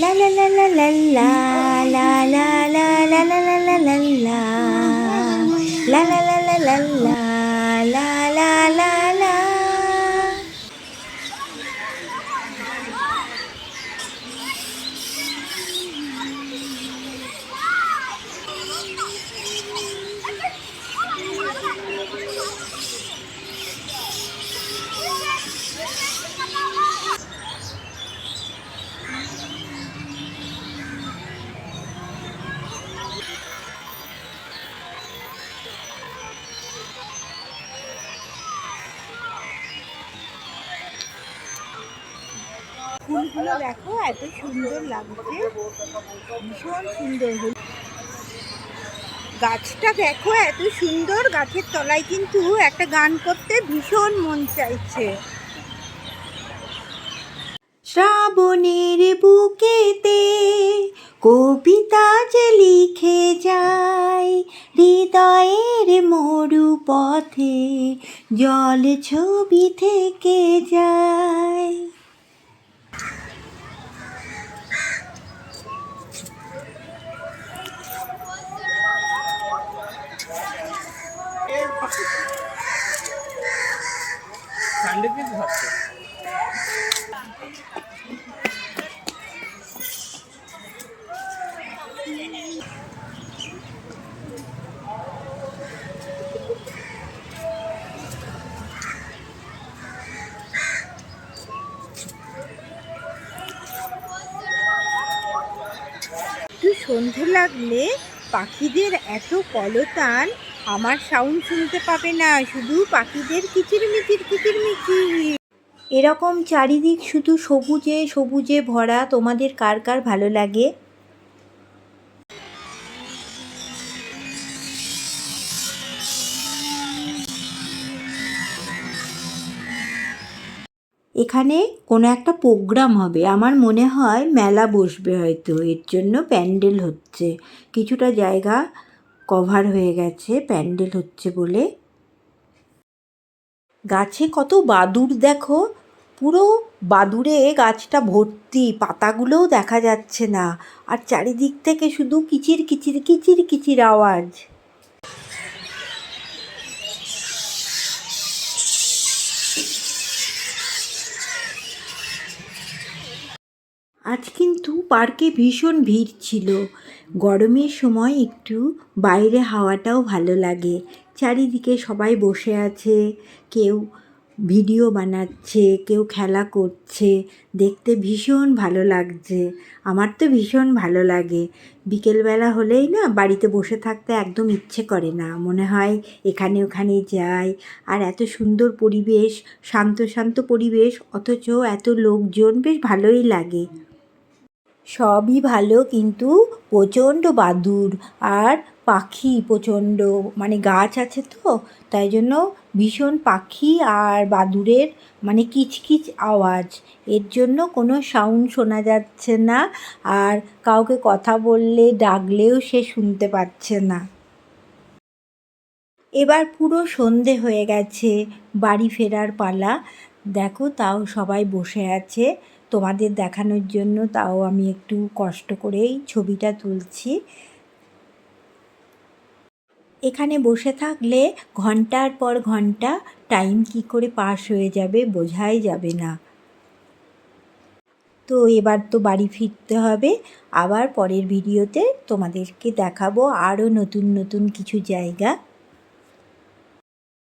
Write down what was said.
La la la la la ফুলগুলো দেখো, এত সুন্দর লাগছে। ভীষণ সুন্দর গাছটা দেখো, এত সুন্দর গাছের তলায় কিন্তু একটা গান করতে ভীষণ মন চাইছে। শ্রাবণের বুকেতে কবিতা যে লিখে যায়, হৃদয়ের মরু পথে জল ছবি থেকে যায়। একটু সন্ধে লাগলে পাখিদের এত কলতান। আমার সাউন্ড শুনতে পাবে না, শুধু পাখিদের কিচিরমিচির কিচিরমিচির। এরকম চারিদিক শুধু সবুজে সবুজে ভরা, তোমাদের কার কার ভালো লাগে? এখানে কোনো একটা প্রোগ্রাম হবে। আমার মনে হয় মেলা বসবে হয়তো, এর জন্য প্যান্ডেল হচ্ছে। কিছুটা জায়গা কভার হয়ে গেছে, প্যান্ডেল হচ্ছে বলে। গাছে কত বাদুর দেখো, পুরো বাদুরে গাছটা ভর্তি, পাতাগুলোও দেখা যাচ্ছে না। আর চারিদিক থেকে শুধু কিচির কিচির কিচির কিচির আওয়াজ। আজ কিন্তু পার্কে ভীষণ ভিড় ছিল। গরমের সময় একটু বাইরে হাওয়াটাও ভালো লাগে। চারিদিকে সবাই বসে আছে, কেউ ভিডিও বানাচ্ছে, কেউ খেলা করছে। দেখতে ভীষণ ভালো লাগছে। আমার তো ভীষণ ভালো লাগে। বিকেলবেলা হলেই না বাড়িতে বসে থাকতে একদম ইচ্ছে করে না। মনে হয় এখানে ওখানে যাই। আর এত সুন্দর পরিবেশ, শান্ত শান্ত পরিবেশ, অথচ এত লোকজন বেশ ভালোই লাগে। সবই ভালো, কিন্তু প্রচণ্ড বাদুর আর পাখি প্রচণ্ড মানে গাছ আছে তো, তাই জন্য ভীষণ পাখি আর বাদুরের মানে কিচকিচ আওয়াজ। এর জন্য কোনো সাউন্ড শোনা যাচ্ছে না আর কাউকে কথা বললে, ডাকলেও সে শুনতে পাচ্ছে না। এবার পুরো সন্ধে হয়ে গেছে, বাড়ি ফেরার পালা। দেখো তাও সবাই বসে আছে। তোমাদের দেখানোর জন্য তাও আমি একটু কষ্ট করেই ছবিটা তুলছি। এখানে বসে থাকলে ঘণ্টার পর ঘণ্টা টাইম কি করে পাস হয়ে যাবে বোঝাই যাবে না। তো এবার তো বাড়ি ফিরতে হবে, আবার পরের ভিডিওতে তোমাদেরকে দেখাবো আরও নতুন নতুন কিছু জায়গা।